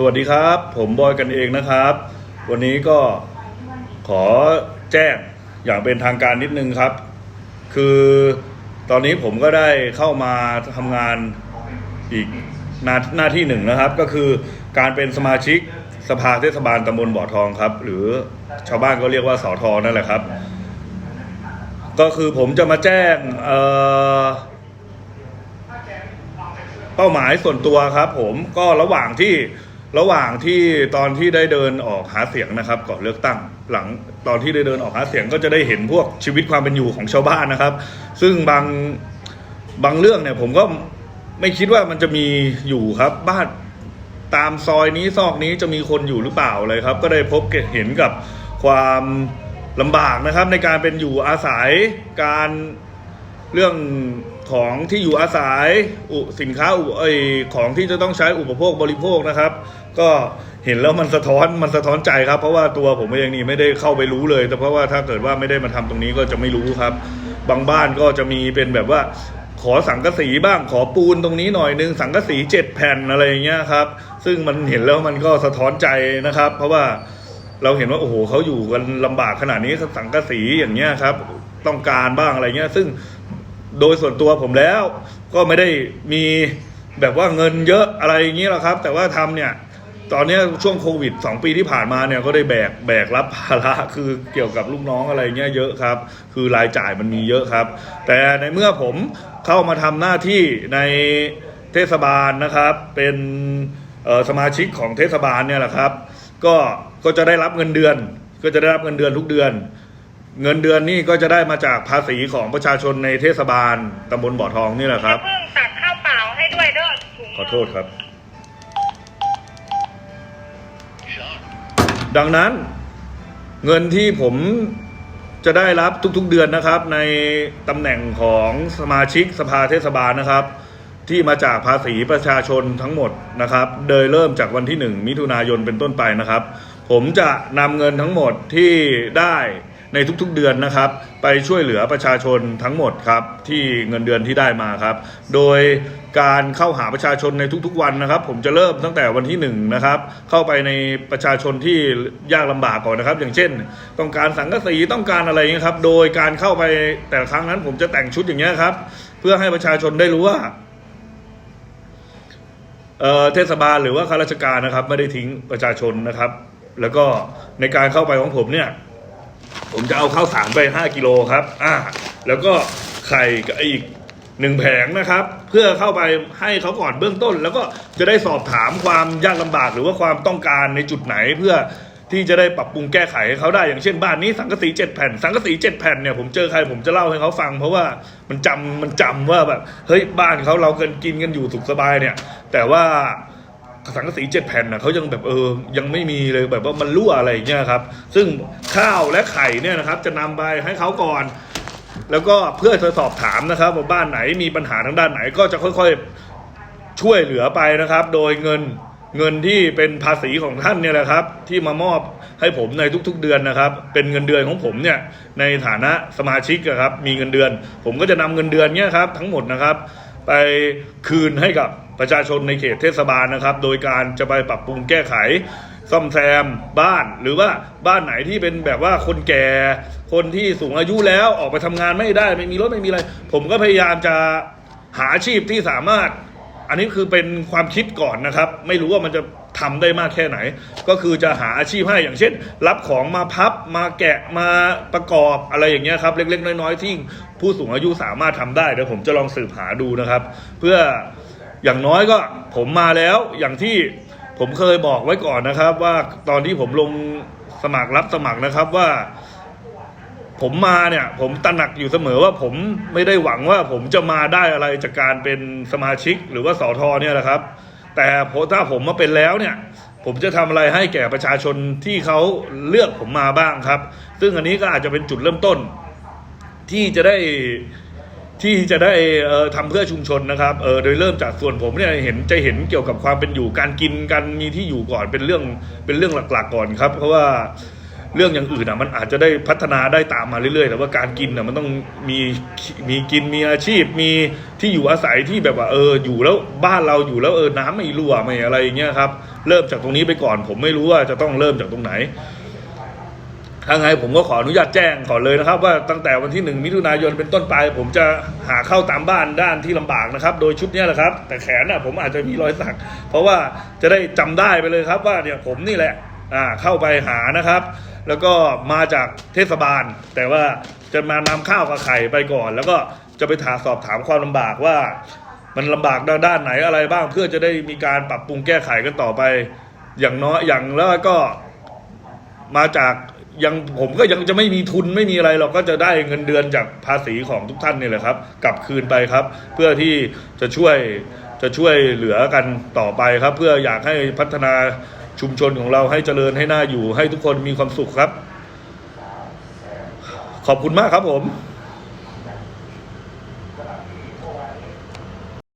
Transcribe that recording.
สวัสดีครับ ผมบอยกันเองนะครับ วันนี้ก็ขอแจ้งอย่างเป็นทางการนิดนึงครับ คือตอนนี้ผมก็ได้เข้ามาทำงานอีกหน้าหน้าที่หนึ่งนะครับ ก็คือการเป็นสมาชิกสภาเทศบาลตำบลบ่อทองครับ หรือชาวบ้านก็เรียกว่าสอทอนั่นแหละครับ ก็คือผมจะมาแจ้งเเป้าหมายส่วนตัวครับ ผมก็ระหว่างที่ ระหว่างที่ตอนที่ได้เดินออกหาเสียงนะครับก่อนเลือกตั้งหลังตอนที่ได้เดินออกหาเสียงก็จะได้เห็นพวกชีวิตความเป็นอยู่ของชาวบ้านนะครับ ซึ่งบางบางเรื่องเนี่ยผมก็ไม่คิดว่ามันจะมีอยู่ครับบ้านตามซอยนี้ซอกนี้จะมีคนอยู่หรือเปล่าเลยครับ ก็ได้พบเห็นกับความลำบากนะครับในการเป็นอยู่อาศัยการเรื่อง ของที่อยู่อาศัยอุสินค้าอุเอของที่จะต้องใช้อุปโภคบริโภคนะครับ ก็เห็นแล้วมันสะท้อนมันสะท้อนใจครับ เพราะว่าตัวผมเองนี่ไม่ได้เข้าไปรู้เลย แต่เพราะว่าถ้าเกิดว่าไม่ได้มาทำตรงนี้ก็จะไม่รู้ครับ บางบ้านก็จะมีเป็นแบบว่าขอสังกะสีบ้างขอปูนตรงนี้หน่อยนึงสังกะสีเจ็ดแผ่นอะไรอย่างเงี้ยครับ ซึ่งมันเห็นแล้วมันก็สะท้อนใจนะครับ เพราะว่าเราเห็นว่าโอ้โหเขาอยู่กันลำบากขนาดนี้สังกะสีอย่างเงี้ยครับ ต้องการบ้างอะไรเงี้ย ซึ่ง โดยส่วนตัวผมแล้ว ก็ไม่ได้มีแบบว่าเงินเยอะอะไรอย่างเงี้หรอกครับ แต่ว่าทำเนี่ยตอนนี้ช่วงโควิด 2 ปีที่ผ่านมาเนี่ยก็ได้แบกแบกรับภาระคือเกี่ยวกับลูกน้องอะไรเงี้ยเยอะครับ คือรายจ่ายมันมีเยอะครับ แต่ในเมื่อผมเข้ามาทำหน้าที่ในเทศบาลนะครับ เป็นสมาชิกของเทศบาลเนี่ยแหละครับ ก็ก็จะได้รับเงินเดือน ก็จะได้รับเงินเดือนทุกเดือน เงินเดือนนี่ก็จะได้มาจากภาษีของประชาชนในเทศบาลตำบลบ่อทองนี่แหละครับ เพิ่งตักข้าวเปล่าให้ด้วยเด้อถุงขอโทษครับ ดังนั้น เงินที่ผมจะได้รับทุกๆเดือนนะครับ ในตำแหน่งของสมาชิกสภาเทศบาลนะครับ ที่มาจากภาษีประชาชนทั้งหมดนะครับ โดยเริ่มจากวันที่ 1 มิถุนายนเป็นต้นไปนะครับ ผมจะนำเงินทั้งหมดที่ได้ ในทุกๆเดือนนะครับ ไปช่วยเหลือประชาชนทั้งหมดครับที่เงินเดือนที่ได้มาครับ โดยการเข้าหาประชาชนในทุกๆวันนะครับ ผมจะเริ่มตั้งแต่วันที่1นะครับเข้าไปในประชาชนที่ยากลำบากก่อนนะครับ อย่างเช่น ต้องการสังกะสีต้องการอะไรอย่างนี้ครับ โดยการเข้าไปแต่ครั้งนั้น ผมจะแต่งชุดอย่างเงี้ครับ เพื่อให้ประชาชนได้รู้ว่าเทศบาลหรือว่าข้าราชการนะครับ ไม่ได้ทิ้งประชาชนนะครับ แล้วก็ในการเข้าไปของผมเนี่ย ผมจะเอาข้าวสารไป 5 กิโลครับ อ่า แล้วก็ไข่กับอีกหนึ่งแผงนะครับ เพื่อเข้าไปให้เขาก่อนเบื้องต้น แล้วก็จะได้สอบถามความยากลำบากหรือว่าความต้องการในจุดไหนเพื่อที่จะได้ปรับปรุงแก้ไขให้เขาได้อย่างเช่นบ้านนี้สังกะสีเจ็ดแผ่น สังกะสีเจ็ดแผ่นเนี่ยผมเจอใครผมจะเล่าให้เขาฟัง เพราะว่ามันจำมันจำว่าแบบเฮ้ยบ้านเขาเราเกินกินกันอยู่สุขสบายเนี่ย แต่ว่า สังกะสีเจ็ดแผ่นนะเขายังแบบเออยังไม่มีเลยแบบว่ามันรั่วอะไรอย่างเงี้ยครับ ซึ่งข้าวและไข่เนี่ยนะครับจะนำไปให้เขาก่อน แล้วก็เพื่อจะสอบถามนะครับว่าบ้านไหนมีปัญหาทางด้านไหนก็จะค่อยๆช่วยเหลือไปนะครับ โดยเงินเงินที่เป็นภาษีของท่านเนี่ยแหละครับ ที่มามอบให้ผมในทุกๆเดือนนะครับ เป็นเงินเดือนของผมเนี่ยในฐานะสมาชิกอะครับมีเงินเดือน ผมก็จะนำเงินเดือนเนี่ยครับทั้งหมดนะครับ ไปคืนให้กับประชาชนในเขตเทศบาลนะครับ โดยการจะไปปรับปรุงแก้ไขซ่อมแซมบ้านหรือว่าบ้านไหนที่เป็นแบบว่าคนแก่คนที่สูงอายุแล้วออกไปทำงานไม่ได้ไม่มีรถไม่มีอะไร ผมก็พยายามจะหาอาชีพที่สามารถ อันนี้คือเป็นความคิดก่อนนะครับ ไม่รู้ว่ามันจะ ทำได้มากแค่ไหน ก็คือจะหาอาชีพให้อย่างเช่น รับของมาพับมาแกะมาประกอบอะไรอย่างเงี้ยครับเล็ก ๆ น้อยๆที่ผู้สูงอายุสามารถทำได้เดี๋ยวผมจะลองสืบหาดูนะครับ เพื่ออย่างน้อยก็ผมมาแล้วอย่างที่ผมเคยบอกไว้ก่อนนะครับ ว่าตอนที่ผมลงสมัครรับสมัครนะครับว่าผมมาเนี่ย ผมตระหนักอยู่เสมอว่าผมไม่ได้หวังว่าผมจะมาได้อะไรจากการเป็นสมาชิกหรือว่าสอทอเนี่ยแหละครับ แต่พอถ้าผมมาเป็นแล้วเนี่ย ผมจะทำอะไรให้แก่ประชาชนที่เขาเลือกผมมาบ้างครับ ซึ่งอันนี้ก็อาจจะเป็นจุดเริ่มต้น ที่จะได้ที่จะได้เอ่อทำเพื่อชุมชนนะครับเออโดยเริ่มจากส่วนผมเนี่ยเห็นจะเห็นเกี่ยวกับความเป็นอยู่การกินการมีที่อยู่ก่อนเป็นเรื่องเป็นเรื่องหลัก ๆ ก่อนครับ เพราะว่า เรื่องอย่างอื่นอะมันอาจจะได้พัฒนาได้ตามมาเรื่อยๆแต่ว่าการกินอะมันต้องมีมีกินมีอาชีพมีที่อยู่อาศัยที่แบบว่าเอออยู่แล้วบ้านเราอยู่แล้วเออน้ำไม่รั่วไม่อะไรอย่างเงี้ยครับ เริ่มจากตรงนี้ไปก่อน ผมไม่รู้ว่าจะต้องเริ่มจากตรงไหนถ้าไงผมก็ขออนุญาตแจ้งก่อนเลยนะครับ ว่าตั้งแต่วันที่หนึ่งมิถุนายนเป็นต้นไป ผมจะหาเข้าตามบ้านด้านที่ลำบากนะครับ โดยชุดนี้แหละครับ แต่แขนน่ะผมอาจจะมีรอยสัก เพราะว่าจะได้จำได้ไปเลยครับว่าเนี่ยผมนี่แหละอ่าเข้าไปหานะครับ แล้วก็มาจากเทศบาล แต่ว่าจะมานำข้าวกับไข่ไปก่อน แล้วก็จะไปถามสอบถามความลำบากว่า มันลำบากด้านไหนอะไรบ้างเพื่อจะได้มีการปรับปรุงแก้ไขกันต่อไป อย่างน้อยอย่างแล้วก็มาจากยังผมก็ยังจะไม่มีทุนไม่มีอะไรเราก็จะได้เงินเดือนจากภาษีของทุกท่านนี่แหละครับ กลับคืนไปครับ เพื่อที่จะช่วยจะช่วยเหลือกันต่อไปครับ เพื่ออยากให้พัฒนา ชุมชนของเราให้เจริญให้หน่าอยู่ ให้ทุกคนมีความสุขครับ ขอบคุณมากครับผม